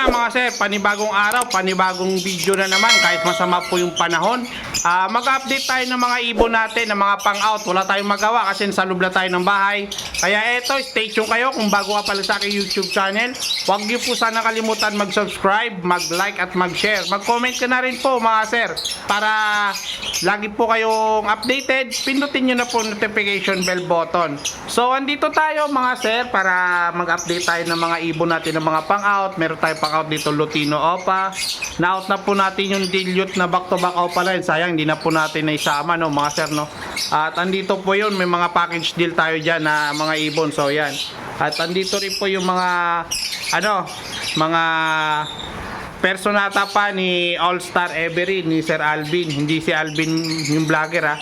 nga mga sir, panibagong araw, panibagong video na naman kahit masama po yung panahon. Ah, mag-update tayo ng mga ibon natin, ng mga pang-out. Wala tayong magawa kasi nasa loob na tayo ng bahay. Kaya eto, stay tuned kayo kung bago ka pala sa aking YouTube channel. Huwag niyo po sana kalimutan mag-subscribe, mag-like at mag-share. Mag-comment ka na rin po mga sir para lagi po kayong updated. Pindutin niyo na po notification bell button. So, andito tayo mga sir para mag-update tayo ng mga ibon natin ng mga pang-out. Meron tayong pang-out dito Lutino Opa. Na-out na po natin yung dilute na back-to-back Opa line. Sayang, hindi na po natin naisama no mga sir no. At andito po yun, may mga package deal tayo dyan na mga ibon. So, yan. At andito rin po yung mga ano, mga personata pa ni All Star Every ni Sir Alvin. Hindi si Alvin yung vlogger ha.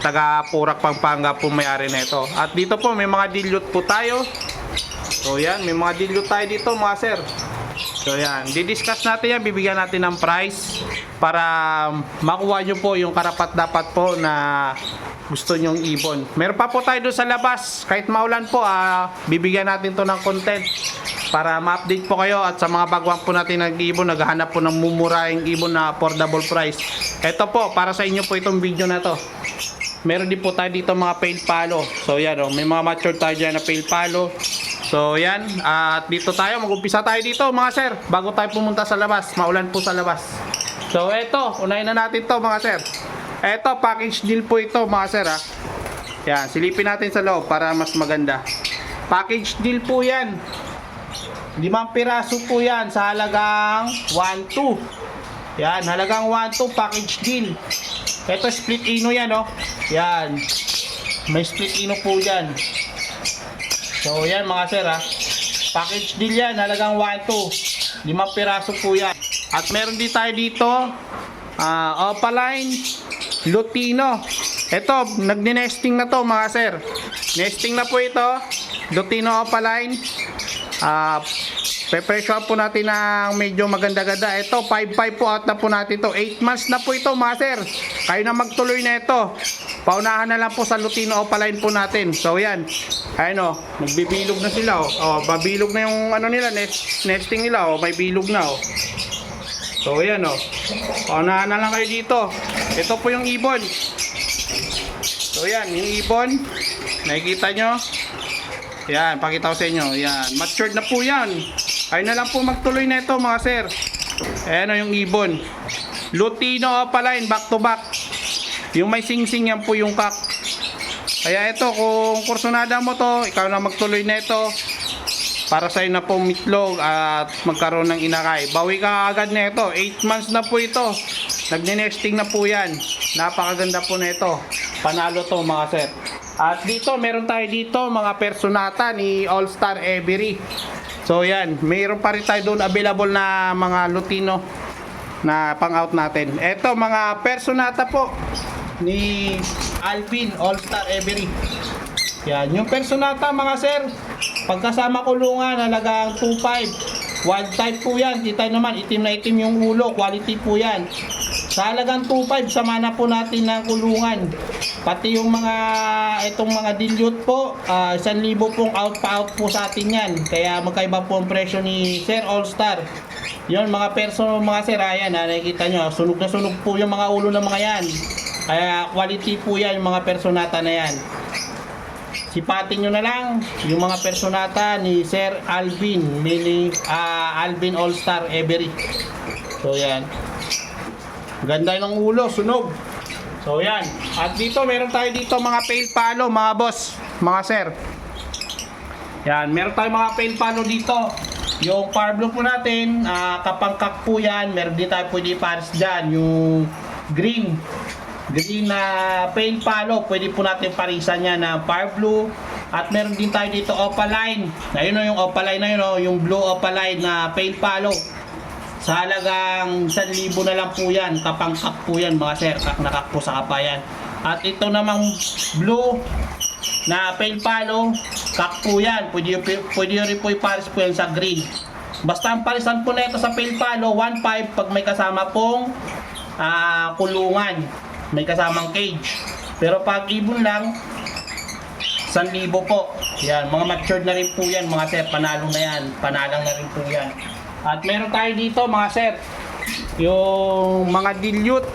Taga Purak Pampanga po may-ari nito. At dito po may mga dilute po tayo. So yan, may mga dilute tayo dito mga sir. So yan, didiscuss natin yan, bibigyan natin ng price para makuha nyo po yung karapat dapat po na gusto nyong ibon. Meron pa po tayo doon sa labas, kahit maulan po, ah, bibigyan natin to ng content para ma-update po kayo at sa mga baguhan po natin nag-ibon, naghahanap po ng mumurahing ibon na affordable price. Ito po, para sa inyo po itong video na to. Meron din po tayo dito mga pale palo. So yan oh, may mga mature tayo dyan na pale palo. So yan, at dito tayo, mag-umpisa tayo dito mga sir. Bago tayo pumunta sa labas, maulan po sa labas. So eto, unahin na natin to mga sir. Eto, package deal po ito mga sir ha. Yan, silipin natin sa loob para mas maganda. Package deal po yan. Limang piraso po yan sa halagang 1-2. Yan, halagang 1-2 package deal. Ito split ino yan oh. Yan. May split ino po yan. So yan mga sir ha. Package deal yan, halagang 1-2. Limang piraso po yan. At meron din tayo dito, ah Opaline Lutino. Ito, nagni-nesting na to mga sir. Nesting na po ito. Lutino Opaline. Ah, Pepresyohan po natin ng medyo maganda-ganda. Ito, 5-5 po out na po natin ito. 8 months na po ito, mga sir. Kayo na magtuloy na ito. Paunahan na lang po sa Lutino Opaline po natin. So, yan. Ayun o, nagbibilog na sila o. Oh. babilog na yung ano nila, nest, nesting nila o. May bilog na o. So, yan o. Paunahan na lang kayo dito. Ito po yung ibon. So, yan. Yung ibon. Nakikita nyo? Yan, pakita ko sa inyo. Yan, matured na po yan. Ayun na lang po magtuloy na ito mga sir. Ayan o yung ibon. Lutino Opaline, back to back. Yung may sing-sing yan po yung kak. Kaya ito, kung kursunada mo to, ikaw na magtuloy na ito. Para sa'yo na pong mitlog at magkaroon ng inakay. Bawi ka agad na ito. 8 months na po ito. Nagne-nesting na po yan. Napakaganda po na ito. Panalo to mga sir. At dito, meron tayo dito mga personata ni All Star Every. So yan, mayroon pa rin tayo doon available na mga Lutino na pang-out natin. Ito, mga personata po ni Alvin All Star Every. Yan, yung personata mga sir, pagkasama kulungan, halagang 2.5. Wild type po yan. Kita naman, itim na itim yung ulo. Quality po yan. Sa halagang 2.5, sama na po natin ng kulungan. Pati yung mga, itong mga dilute po, ah, 1,000 pong out pa out po sa atin yan. Kaya magkaiba po ang presyo ni Sir All Star. Yon mga perso, mga sir, ayan, ha, nakikita nyo, sunog na sunog po yung mga ulo ng mga yan. Kaya quality po yan, yung mga personata na yan. Sipatin nyo na lang yung mga personata ni Sir Alvin, mini ah, Alvin All Star Every. So yan. Ganda ng ulo, sunog. So yan. At dito meron tayo dito mga pale palo, mga boss, mga sir. Yan, meron tayong mga pale palo dito. Yung blue po natin, ah, kapangkak po yan. Meron din tayo pwede pares dyan. Yung green. Green na pale palo. Pwede po natin parisan yan na power blue. At meron din tayo dito opaline. Ayun o yung opaline na yun o. Yung blue opaline na pale palo. Sa halagang 1,000 na lang po yan. Kapangkak po yan mga sir. Kak nakak po sa kapayan. At ito namang blue na pale palo, kak po yan. Pwede, pwede rin po ipares po yan sa green. Basta ang parisan po na ito sa pale palo, 1.5 pag may kasama pong ah, kulungan may kasamang cage. Pero pag ibon lang, 1,000 po. Yan, mga matured na rin po yan, mga sir. Panalo na yan. Panalang na rin po yan. At meron tayo dito, mga sir. Yung mga dilute.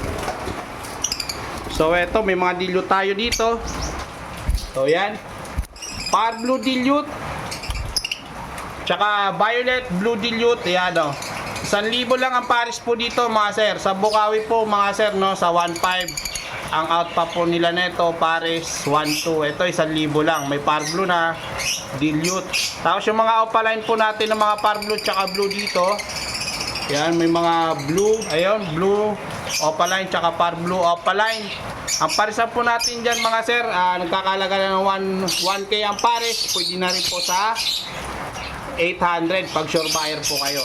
So, eto, may mga dilute tayo dito. So, yan. Par blue dilute. Tsaka violet blue dilute. Yan, o. Oh. 1,000 lang ang pares po dito mga sir. Sa Bukawi po mga sir no, sa 1,500. Ang out pa po nila nito pares 1,2. Ito 1,000 lang. May par blue na dilute. Tapos yung mga opaline po natin ng mga par blue tsaka blue dito. Yan, may mga blue. Ayun, blue opaline tsaka par blue opaline. Ang parisa po natin dyan mga sir, uh, nagkakalaga na ng 1, 1K ang pares. Pwede na rin po sa 800 pag sure buyer po kayo.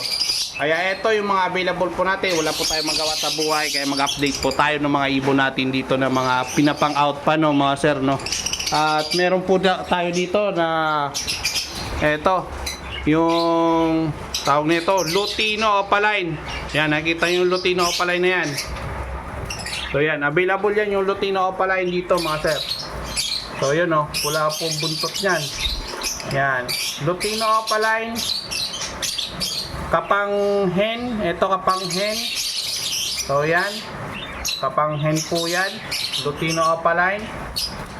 Kaya ito yung mga available po natin. Wala po tayong magawa sa buhay. Kaya mag-update po tayo ng mga ibon natin dito na mga pinapang out pa no mga sir no. At meron po tayo dito na eto yung tawag nito Lutino Opaline. Yan nakita yung Lutino Opaline na yan. So yan, available yan yung Lutino Opaline dito mga sir. So yun oh, wala pong buntot niyan. Yan, Lutino Opaline kapang hen, ito kapang hen. So yan, kapang hen po yan, Lutino Opaline.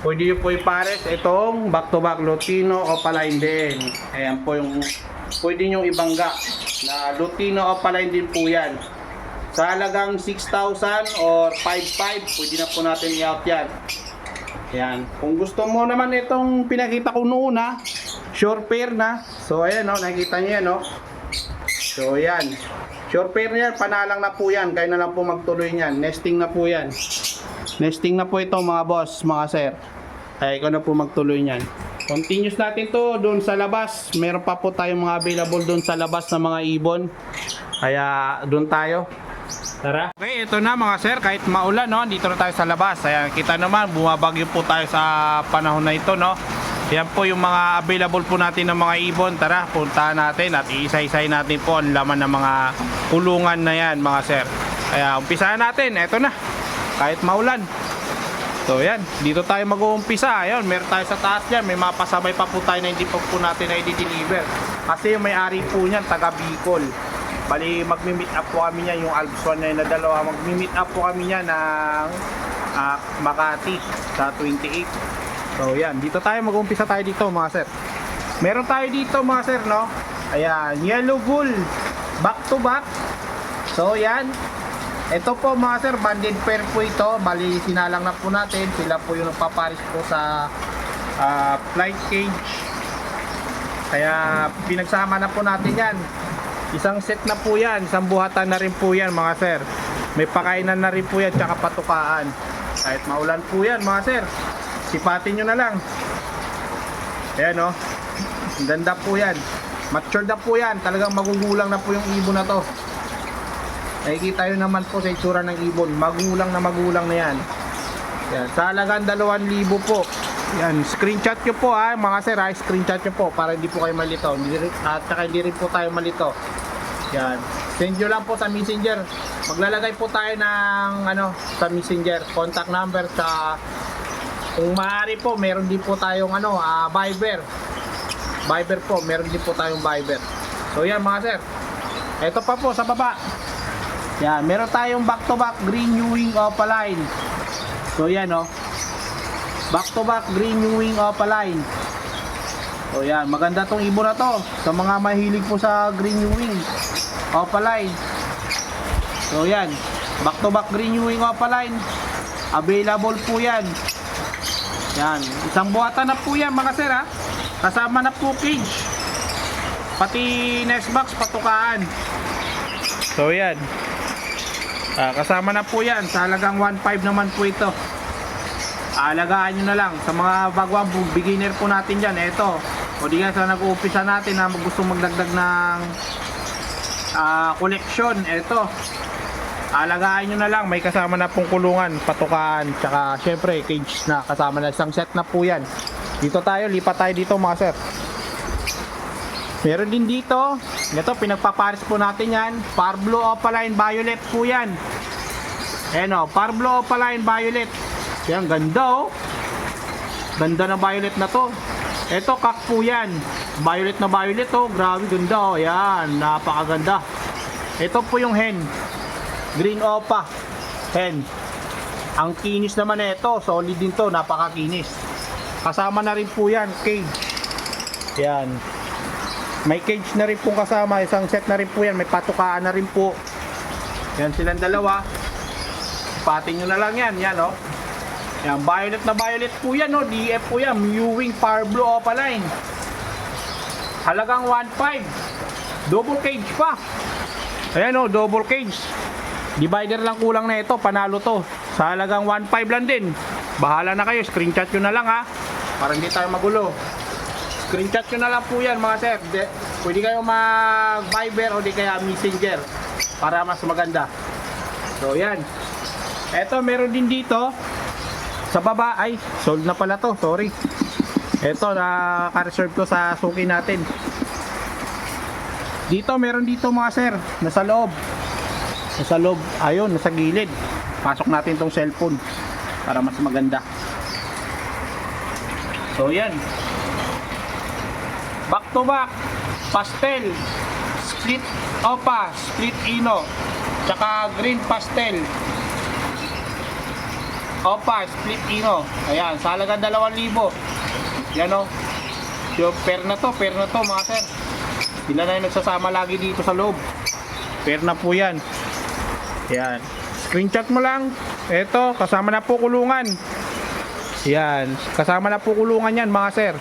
Pwede nyo po ipares itong back to back Lutino Opaline din. Ayan po yung pwede nyo ibangga na Lutino Opaline din po yan. Sa halagang 6,000 or 5,500, pwede na po natin i-out yan. Yan. Kung gusto mo naman itong pinakita ko noon ha, sure pair na. So ayan no, nakikita niyo yan no. So yan. Sure pair yan, panalang na po yan. Kayo na lang po magtuloy niyan. Nesting na po yan. Nesting na po ito mga boss, mga sir. Kaya ikaw na po magtuloy niyan. Continuous natin to doon sa labas. Meron pa po tayong mga available doon sa labas na mga ibon. Kaya doon tayo. Tara. Okay, ito na mga sir, kahit maulan no, dito na tayo sa labas. Ayan, kita naman, bumabagyo po tayo sa panahon na ito no. Yan po yung mga available po natin ng mga ibon. Tara, puntahan natin at iisa-isay natin po ang laman ng mga kulungan na yan mga sir. Kaya umpisahan natin, ito na. Kahit maulan. So yan, dito tayo mag-uumpisa. Ayun, meron tayo sa taas dyan. May mapasabay pa po tayo na hindi pa po natin na i-deliver. Kasi yung may-ari po niyan, taga Bicol. Bali, magmi-meet up po kami niya, yung Alps 1 na na dalawa. Magmi-meet up po kami niya ng ah, Makati sa 28. So yan, dito tayo mag-umpisa tayo dito mga sir. Meron tayo dito mga sir, no? Ayan, yellow bull. Back to back. So yan. Ito po mga sir, banded pair po ito. Bali, sinalang na po natin. Sila po yung nagpaparis po sa ah, flight cage. Kaya pinagsama na po natin yan. Isang set na po yan. Isang buhatan na rin po yan mga sir. May pakainan na rin po yan tsaka patukaan. Kahit maulan po yan mga sir. Sipatin nyo na lang. Ayan o. Ang ganda po yan. Matured na po yan. Talagang magugulang na po yung ibon na to. Nakikita nyo naman po sa itsura ng ibon. Magulang na magulang na yan. Yan. Sa halagang 2,000 po. Yan. Screenshot nyo po ha. Mga sir ha. Screenshot nyo po para hindi po kayo malito. At saka hindi rin po tayo malito. Yan. Send nyo lang po sa messenger. Maglalagay po tayo ng ano sa messenger. Contact number sa kung maaari po, meron din po tayong ano, ah, Viber. Viber po, meron din po tayong Viber. So yan mga sir. Ito pa po sa baba. Yan, meron tayong back to back green new wing opaline. So yan oh. Back to back green new wing opaline. So yan, maganda tong ibon na to sa mga mahilig po sa green new wing opaline. So yan, back to back green new wing opaline. Available po yan. Yan, isang buhatan na po yan mga sir ha. Kasama na po cage. Pati nest box patukaan. So yan. Ah, kasama na po yan. Sa halagang 1.5 naman po ito. Alagaan nyo na lang. Sa mga bagwang beginner po natin dyan. Ito. O di nga sa nag-uumpisa natin na gusto magdagdag ng ah, collection. Ito. Alagaan nyo na lang, may kasama na pong kulungan, patukan, tsaka syempre cage na kasama na isang set na po yan. Dito tayo, lipat tayo dito mga sir. Meron din dito, ito pinagpapares po natin yan, Parblo Opaline Violet po yan. Ayan o, Parblo Opaline Violet. Yan, ganda o. Ganda na violet na to. Ito, kak po yan. Violet na violet oh, grabe ganda oh. Yan, napakaganda. Ito po yung hen. Green Opa. Hen. Ang kinis naman nito, solid din to, napakakinis. Kasama na rin po yan, cage. Yan. May cage na rin po kasama, isang set na rin po yan, may patukaan na rin po. Yan silang dalawa. Pati nyo na lang yan, yan oh. Yan, violet na violet po yan, no? DF po yan, Mewing Power Blue Opaline. Halagang 1.5. Double cage pa. Ayan, oh, double cage. Divider lang kulang na ito, panalo to. Sa halagang 1.5 lang din. Bahala na kayo, screenshot nyo na lang ha. Para hindi tayo magulo. Screenshot nyo na lang po yan mga sir. De, pwede kayo mag-Viber o di kaya Messenger. Para mas maganda. So yan. Eto, meron din dito. Sa baba, ay, sold na pala to, sorry. Ito, naka-reserve ko sa suki natin. Dito, meron dito mga sir, nasa loob. Nasa loob, ayun, nasa gilid. Pasok natin tong cellphone para mas maganda. So, yan. Back to back, pastel, split opa, split ino, tsaka green pastel. Opa, split ino. Ayan, sa halagang 2,000. Yan o. So, pair na to, pair na to mga sir. Sila na yung nagsasama lagi dito sa loob. Pair na po yan. Yan. Screenshot mo lang. Ito, kasama na po kulungan. Yan. Kasama na po kulungan yan mga sir.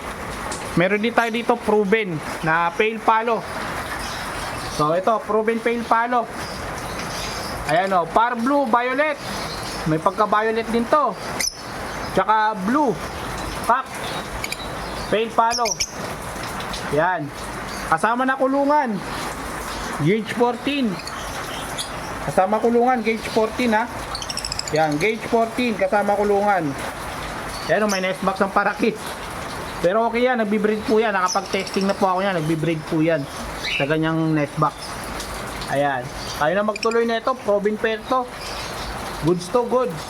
Meron din tayo dito proven na pale palo. So ito, proven pale palo. Ayan o, par blue, violet. May pagka-violet din to. Tsaka blue. Pack. Pale palo. Yan. Kasama na kulungan. Gauge 14. Kasama kulungan, gauge 14 ha. Yan, gauge 14 kasama kulungan. Yan o, may nest box ng parakit. Pero okay yan, nagbi-breed po yan. Nakapag-testing na po ako yan, nagbi-breed po yan. Sa ganyang nest box. Ayan. Tayo na magtuloy na ito, Provin pair to. Goods to goods.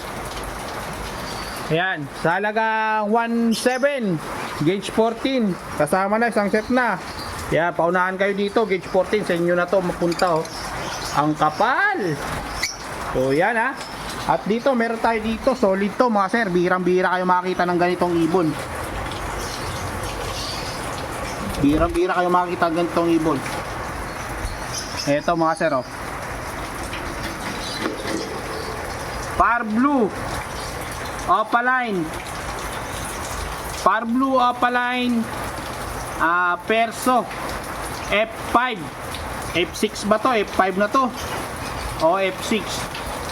Ayan, sa halagang 1.7, gauge 14. Kasama na, isang set na. Ayan, paunahan kayo dito, gauge 14. Sa inyo na to mapunta oh. Ang kapal. So yan ha. At dito, meron tayo dito, solid to mga sir. Birang-bira kayo makakita ng ganitong ibon. Birang-bira kayo makakita ng ganitong ibon. Eto mga sir oh. Par blue. Opaline. Par blue opaline. Ah, perso. F5. F6 ba to? F5 na to. O F6.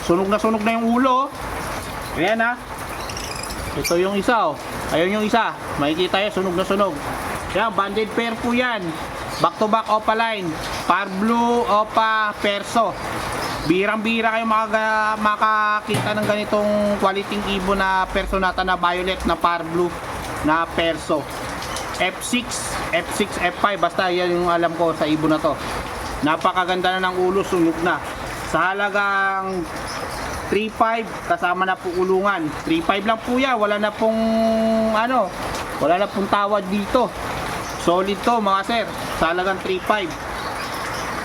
Sunog na sunog na yung ulo. oh. Ayan ha. Ito yung isa oh. Ayun yung isa. Makikita yan, sunog na sunog. Yan, banded pair po yan. Back to back opaline. Par blue, opa, perso. Birang-bira kayo maka, makakita ng ganitong quality ibon na personata na violet na par blue na perso. F6, F6, F5, basta yan yung alam ko sa ibon na to. Napakaganda na ng ulo, sunog na. Sa halagang 3.5 kasama na po kulungan. 3.5 lang po yan, wala na pong ano, wala na pong tawad dito. Solid to mga sir, sa halagang 3.5.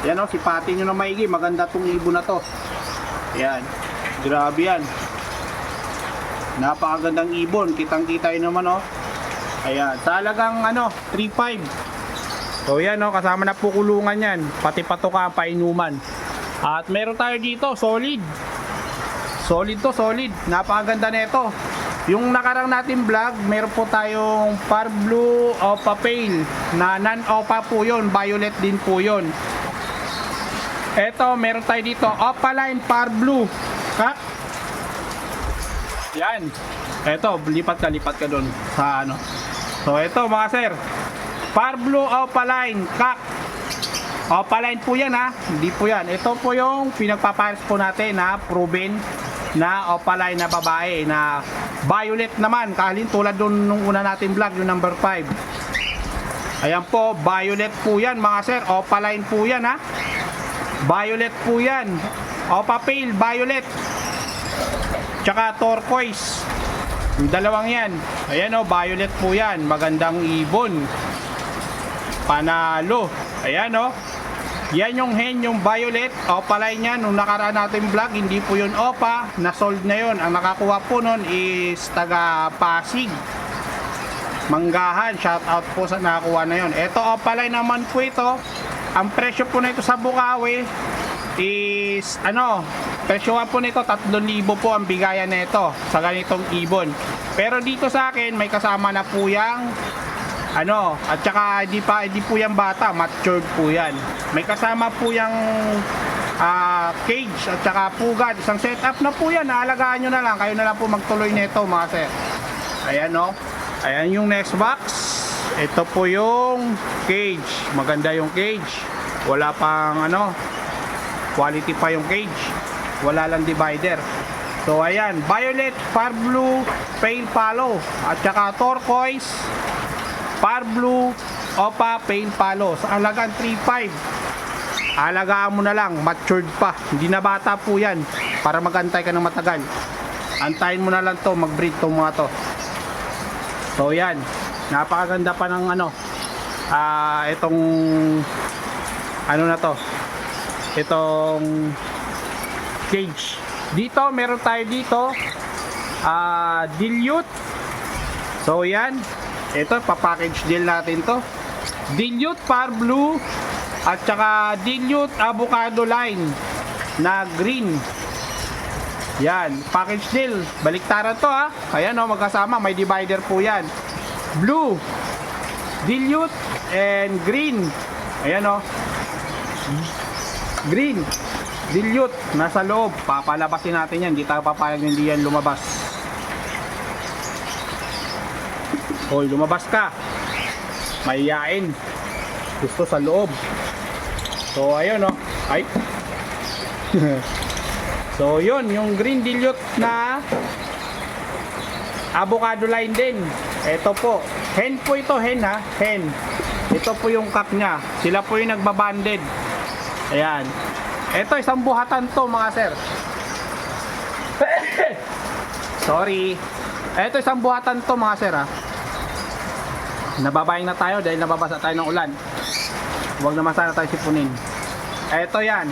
Yan o, sipatin nyo na maigi. Maganda tong ibon na to. Yan. Grabe yan. Napakagandang ibon. Kitang kita yun naman o. Ayan. Sa halagang ano, 3.5. So yan o, kasama na po kulungan yan. Pati patuka ang painuman. At meron tayo dito, solid. Solid to, solid. Napakaganda nito. Yung nakarang natin vlog, meron po tayong par blue opa pale na non-opa po yun, violet din po yun. Eto, meron tayo dito, Opaline Par Blue. Kak. Yan. Eto, lipat ka, lipat ka doon sa ano. So, eto mga sir. Par Blue Opaline Kak. Opaline po yan ha. Hindi po yan. Ito po yung pinagpapares po natin na proven na Opaline na babae na violet naman. Kahalin tulad doon nung una natin vlog, yung number 5. Ayan po, violet po yan mga sir. Opaline po yan ha. Violet po yan. Opa pale, violet. Tsaka turquoise. Yung dalawang yan. Ayan o, violet po yan. Magandang ibon. Panalo. Ayan o. Yan yung hen, yung violet, opaline niya. Nung nakaraan natin vlog, hindi po yun opa. Na-sold na yun. Ang nakakuha po nun is taga Pasig. Manggahan, shout out po sa nakakuha na yun. Ito opaline naman po ito. Ang presyo po nito sa Bukawi is ano, presyo po nito 3,000 po ang bigayan nito sa ganitong ibon. Pero dito sa akin may kasama na po yang ano, at saka hindi pa hindi po yan bata, matured po yan. May kasama po yung ah, cage at saka pugad, isang setup na po yan. Naalagaan nyo na lang, kayo na lang po magtuloy nito mga sir. Ayan no. Ayan yung next box. Ito po yung cage. Maganda yung cage. Wala pang ano, quality pa yung cage. Wala lang divider. So ayan, violet, far blue, pale palo, at saka turquoise, Par Blue, Opa, Pain Palo. Sa halagang 3.5. Alagaan mo na lang, matured pa. Hindi na bata po yan para magantay ka ng matagal. Antayin mo na lang to, mag-breed to mga to. So yan, napakaganda pa ng ano, ah itong, ano na to, itong cage. Dito, meron tayo dito, ah dilute. So yan, ito, papackage deal natin to. Dilute Par Blue at saka Dilute Avocado Line na green. Yan, package deal. Baliktaran to ha. Ayan o, magkasama. May divider po yan. Blue, Dilute, and green. Ayan o. Green, Dilute. Nasa loob. Papalabasin natin yan. Hindi tayo papayag hindi yan lumabas. Hoy, lumabas ka. Mayayain. Gusto sa loob. So, ayun, no. Ay. so, yun. Yung green dilute na avocado line din. Ito po. Hen po ito, hen ha. Hen. Ito po yung kak niya. Sila po yung nagbabanded. Ayan. Ito, isang buhatan to, mga sir. Sorry. Ito, isang buhatan to, mga sir, ha. Nababayang na tayo dahil nababasa tayo ng ulan. Huwag naman sana tayo sipunin. Eto yan.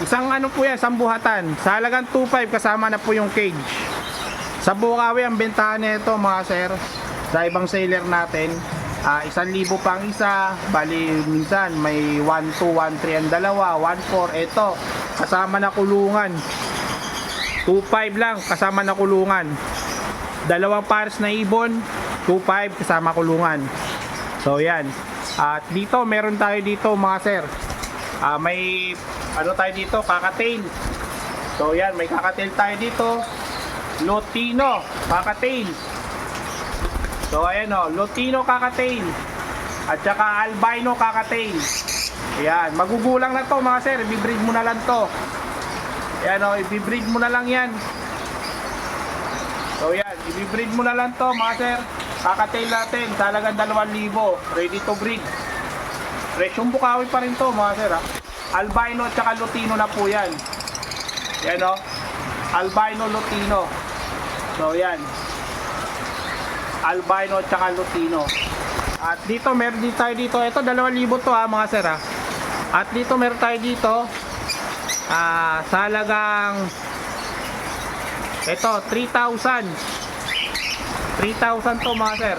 Isang ano po yan, isang buhatan. Sa halagang 2.5 kasama na po yung cage. Sa Bukawi ang bentahan nito mga sir. Sa ibang seller natin. ah isang libo pang isa. Bali minsan may 1, 2, 1, 3 ang dalawa. 1, 4. Ito. Kasama na kulungan. 2.5 lang kasama na kulungan. Dalawang pares na ibon. 2.5 kasama kulungan. So yan. At dito meron tayo dito mga sir. Ah may ano tayo dito, kakatail. So yan, may kakatail tayo dito. Lutino, kakatail. So ayan o, Lutino kakatail. At saka albino kakatail. Ayan, magugulang na to mga sir, ibibreed mo na lang to. Ayan o, ibibreed mo na lang yan. So yan, ibibreed mo na lang to mga sir. Kakatail natin, sa halagang 2,000. Ready to breed. Presyong bukawi pa rin to mga sir ha. Albino at saka Lutino na po yan. Yan o. Albino Lutino. So yan. Albino at saka Lutino. At dito meron din tayo dito. Ito 2,000 to ha mga sir ha. At dito meron tayo dito. Ah, sa halagang ito 3,000. 3,000 to mga sir.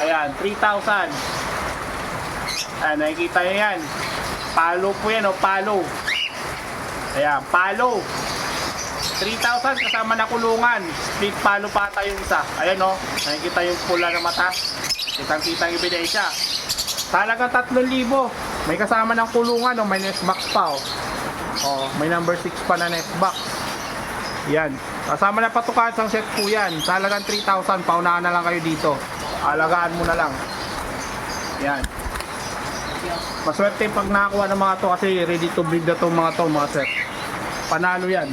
Ayan, 3,000. Ayan, nakikita nyo yan. Palo po yan, o, palo. Ayan, palo. 3,000 kasama na kulungan. Split palo pa tayo isa. Ayan, o. Nakikita yung pula na mata. Kitang-kita yung ebidensya. Talagang 3,000. May kasama ng kulungan, o. May nest box pa, o. O, may number 6 pa na nest box. Yan. Kasama na patukan sa set po yan. Talagang 3,000. Paunahan na lang kayo dito. Alagaan mo na lang. Yan. Maswerte pag nakakuha ng mga to kasi ready to breed na to mga to mga sir. Panalo yan.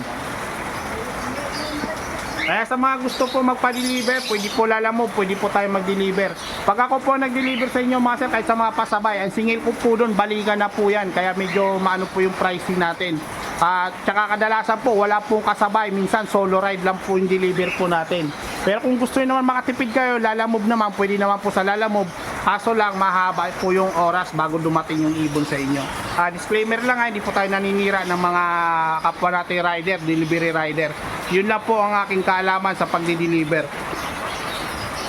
Kaya sa mga gusto po magpa-deliver, pwede po lalamo, pwede po tayo mag-deliver. Pag ako po nag-deliver sa inyo mga sir, kahit sa mga pasabay, ang singil ko po doon, balikan na po yan. Kaya medyo maano po yung pricing natin. At tsaka kadalasan po, wala pong kasabay. Minsan solo ride lang po yung deliver po natin. Pero kung gusto nyo naman makatipid kayo, lalamove naman, pwede naman po sa lalamove. Kaso lang mahaba po yung oras bago dumating yung ibon sa inyo. Ah, disclaimer lang ha, hindi po tayo naninira ng mga kapwa nating rider, delivery rider. Yun lang po ang aking kaalaman sa pagdi-deliver.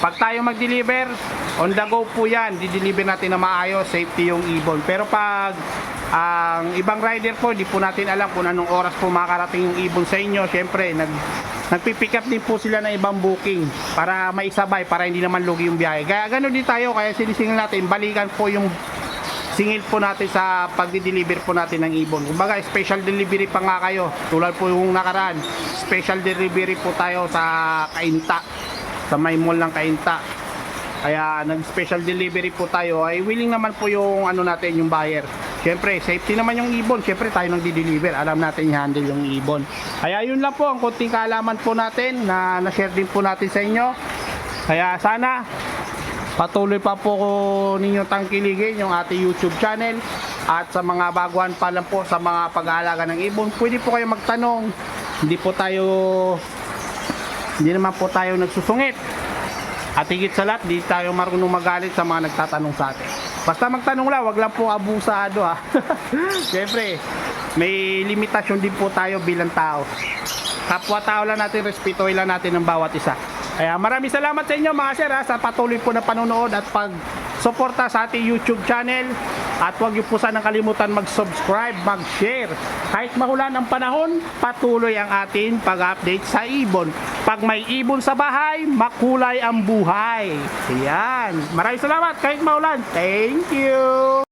Pag tayo mag-deliver, on the go po yan, di-deliver natin na maayos, safety yung ibon. Pero pag ang ibang rider po, di po natin alam kung anong oras po makarating yung ibon sa inyo. Siyempre, nag, nagpipick up din po sila ng ibang booking para maisabay, para hindi naman lugi yung biyahe. Kaya ganun din tayo, kaya sinisingil natin, balikan po yung singil po natin sa pagdi-deliver po natin ng ibon. Kumbaga, special delivery pa nga kayo. Tulad po yung nakaraan, special delivery po tayo sa Kainta, sa may mall ng Kainta. Kaya nag-special delivery po tayo ay willing naman po yung ano natin, yung buyer. Siyempre, safety naman yung ibon. Siyempre, tayo nang di-deliver. Alam natin i-handle yung ibon. Kaya yun lang po ang konting kaalaman po natin na na-share din po natin sa inyo. Kaya sana patuloy pa po ko ninyo tangkiligin yung ating YouTube channel at sa mga baguhan pa lang po sa mga pag-aalaga ng ibon pwede po kayo magtanong hindi po tayo hindi naman po tayo nagsusungit at higit sa lahat di tayo marunong magalit sa mga nagtatanong sa atin basta magtanong lang wag lang po abusado ha syempre may limitasyon din po tayo bilang tao. Kapwa tao lang natin respetuhin lang natin ang bawat isa. Kaya maraming salamat sa inyo mga sir ha, sa patuloy po na panonood at pag suporta sa ating YouTube channel at huwag niyo po sanang kalimutan mag-subscribe, mag-share. Kahit mahulan ang panahon, patuloy ang atin pag-update sa ibon. Pag may ibon sa bahay, makulay ang buhay. Ayan. Maraming salamat kahit mahulan. Thank you.